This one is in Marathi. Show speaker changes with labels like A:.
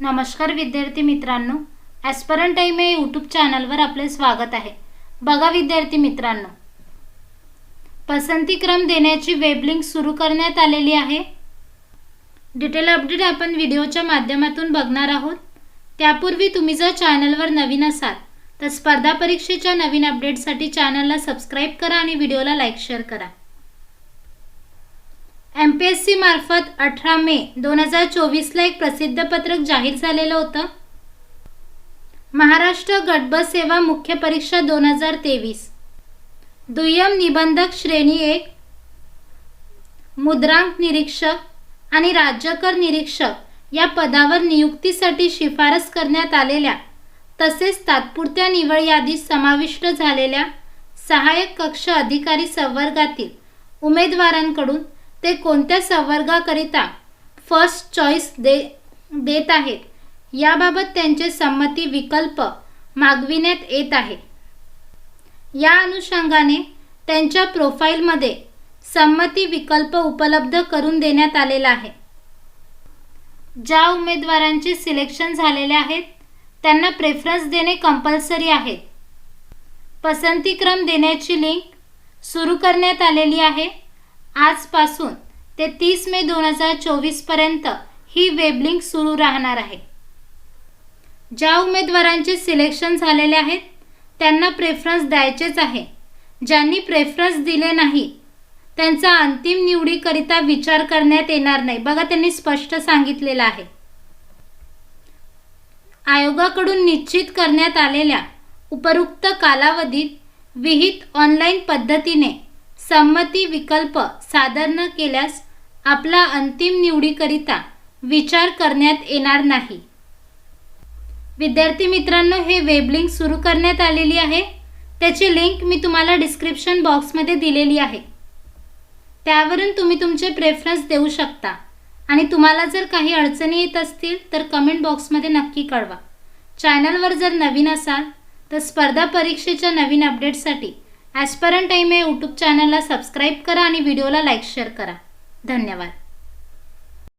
A: नमस्कार विद्यार्थी मित्रांनो ॲस्परंट टाईम या यूट्यूब चॅनलवर आपले स्वागत आहे. बघा विद्यार्थी मित्रांनो पसंतीक्रम देण्याची वेबलिंक सुरू करण्यात आलेली आहे. डिटेल अपडेट आपण व्हिडिओच्या माध्यमातून बघणार आहोत. त्यापूर्वी तुम्ही जर चॅनलवर नवीन असाल तर स्पर्धा परीक्षेच्या नवीन अपडेटसाठी चॅनलला सबस्क्राईब करा आणि व्हिडिओला लाईक शेअर करा. एम पी एस सी मार्फत अठरा मे दोन हजार चोवीसला एक प्रसिद्ध पत्रक जाहीर झालेलं होतं. महाराष्ट्र गटबस सेवा मुख्य परीक्षा दोन हजार तेवीस. दुय्यम निबंधक श्रेणी एक. मुद्रांक निरीक्षक आणि राज्यकर निरीक्षक या पदावर नियुक्तीसाठी शिफारस करण्यात आलेल्या तसेच तात्पुरत्या निवड यादीत समाविष्ट झालेल्या सहाय्यक कक्ष अधिकारी संवर्गातील उमेदवारांकडून ते कोणत्या संवर्गाकरिता फर्स्ट चॉईस दे देत आहेत? याबाबत त्यांचे संमती विकल्प मागविण्यात येत आहे. या अनुषंगाने त्यांच्या प्रोफाईलमध्ये संमती विकल्प उपलब्ध करून देण्यात आलेला आहे. ज्या उमेदवारांचे सिलेक्शन झालेले आहेत त्यांना प्रेफरन्स देणे कंपल्सरी आहे. पसंतीक्रम देण्याची लिंक सुरू करण्यात आलेली आहे. आजपासून ते तीस मे दोन हजार चोवीसपर्यंत ही वेबलिंक सुरू राहणार आहे. ज्या उमेदवारांचे सिलेक्शन झालेले आहेत त्यांना प्रेफरन्स द्यायचेच आहे. ज्यांनी प्रेफरन्स दिले नाही त्यांचा अंतिम निवडीकरिता विचार करण्यात येणार नाही. बघा त्यांनी स्पष्ट सांगितलेलं आहे. आयोगाकडून निश्चित करण्यात आलेल्या उपरोक्त कालावधीत विहित ऑनलाईन पद्धतीने संमती विकल्प सादर न केल्यास आपला अंतिम निवडीकरिता विचार करण्यात येणार नाही. विद्यार्थी मित्रांनो हे वेब लिंक सुरू करण्यात आलेली आहे. त्याची लिंक मी तुम्हाला डिस्क्रिप्शन बॉक्समध्ये दिलेली आहे. त्यावरून तुम्ही तुमचे प्रेफरन्स देऊ शकता. आणि तुम्हाला जर काही अडचणी येत असतील तर कमेंट बॉक्समध्ये नक्की कळवा. चॅनलवर जर नवीन असाल तर स्पर्धा परीक्षेच्या नवीन अपडेटसाठी ॲस्परंट टाईम या यूट्यूब चॅनलला सबस्क्राईब करा आणि व्हिडिओला लाईक शेअर करा. धन्यवाद.